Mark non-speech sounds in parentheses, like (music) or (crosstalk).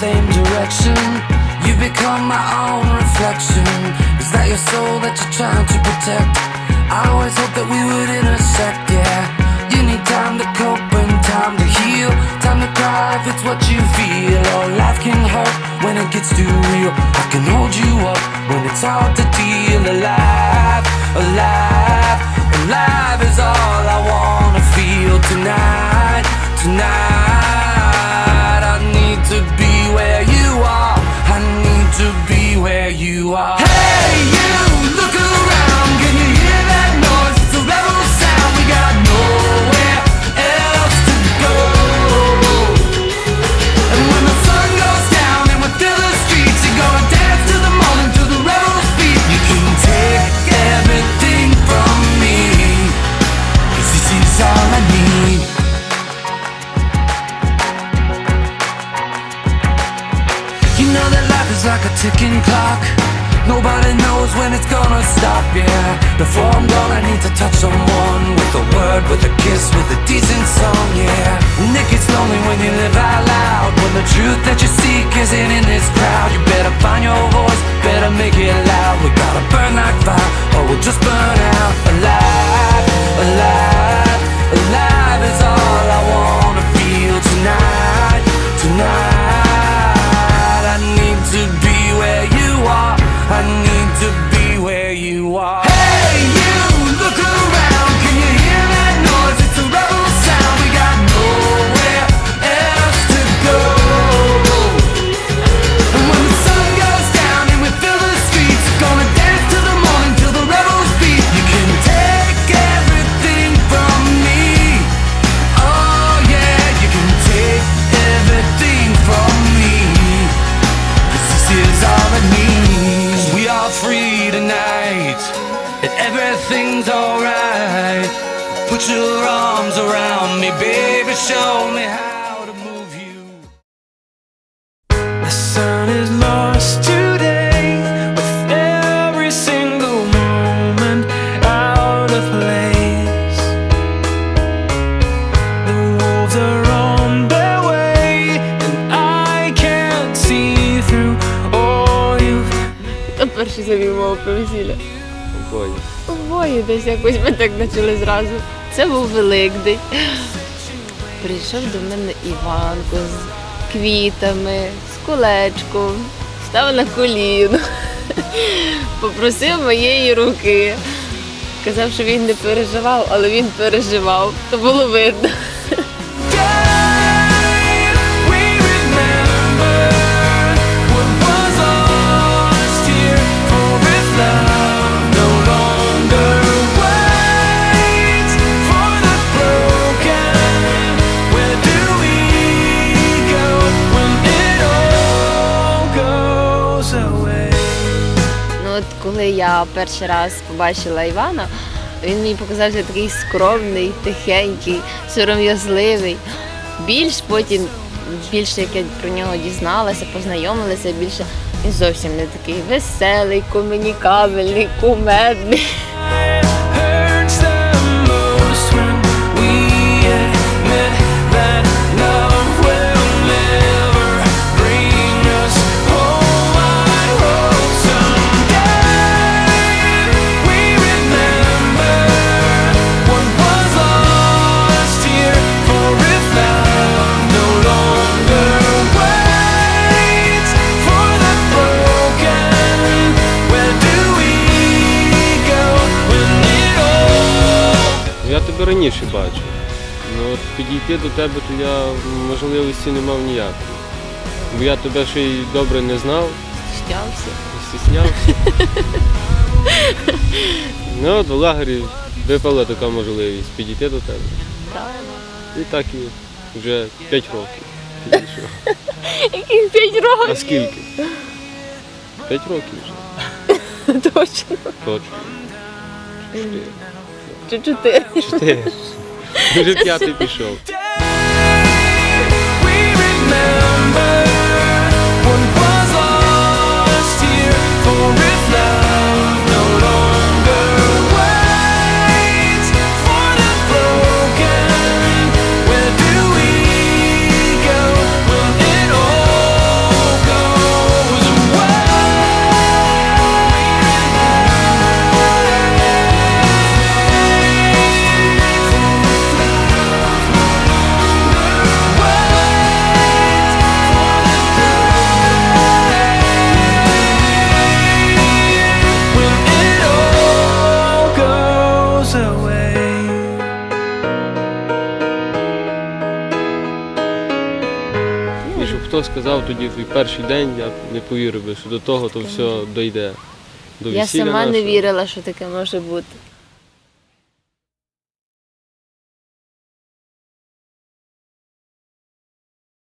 same direction. You become my own reflection. Is that your soul that you're trying to protect? I always hope that we would intersect, yeah. You need time to cope and time to heal. Time to cry if it's what you feel. Oh, life can hurt when it gets too real. I can hold you up when it's hard to deal. Alive, alive, alive is all I wanna feel tonight, tonight. You are. Ticking clock. Nobody knows when it's gonna stop, yeah. Before I'm gone, I need to touch someone with a word, with a kiss, with a decent song, yeah. And it gets lonely when you live out loud. When the truth that you seek isn't in this crowd, you better find your voice, better make it loud. We gotta burn like fire, or we'll just burn out alive, alive, alive everything's alright. Put your arms around me, baby. Show me how to move you. The sun is lost today with every single moment out of place. The wolves are on their way, and I can't see through all you've Хто перший завів мову про Обоє. Обоє десь якось ми так почали зразу. Це був Великдень. Прийшов до мене Іванко з квітами, з кулечком, став на коліно, (laughs) попросив моєї руки. Казав, що він не переживав, але він переживав, то було видно. От коли я перший раз побачила Івана, він мені показався такий скромний, тихенький, сором'язливий. Більш потім, більше як я про нього дізналася, познайомилася більше. Він зовсім не такий веселий, комунікабельний, кумедний. Раніше бачив. Ну от підійти до тебе, то я можливості не мав ніякої. Бо я тебе ще й добре не знав, Стіснявся. стіснявся. (laughs) ну от в лагері випала така можливість підійти до тебе. І так і вже 5 років. (laughs) Яких п'ять А скільки? 5 років вже. (laughs) точно. Точно. Чотири. Чи чотири. Чотири. Вже п'ятий пішов. Хто сказав тоді в перший день, я не повірив би, що до того то все дойде. До Я весілля сама не нашого. вірила, що таке може бути.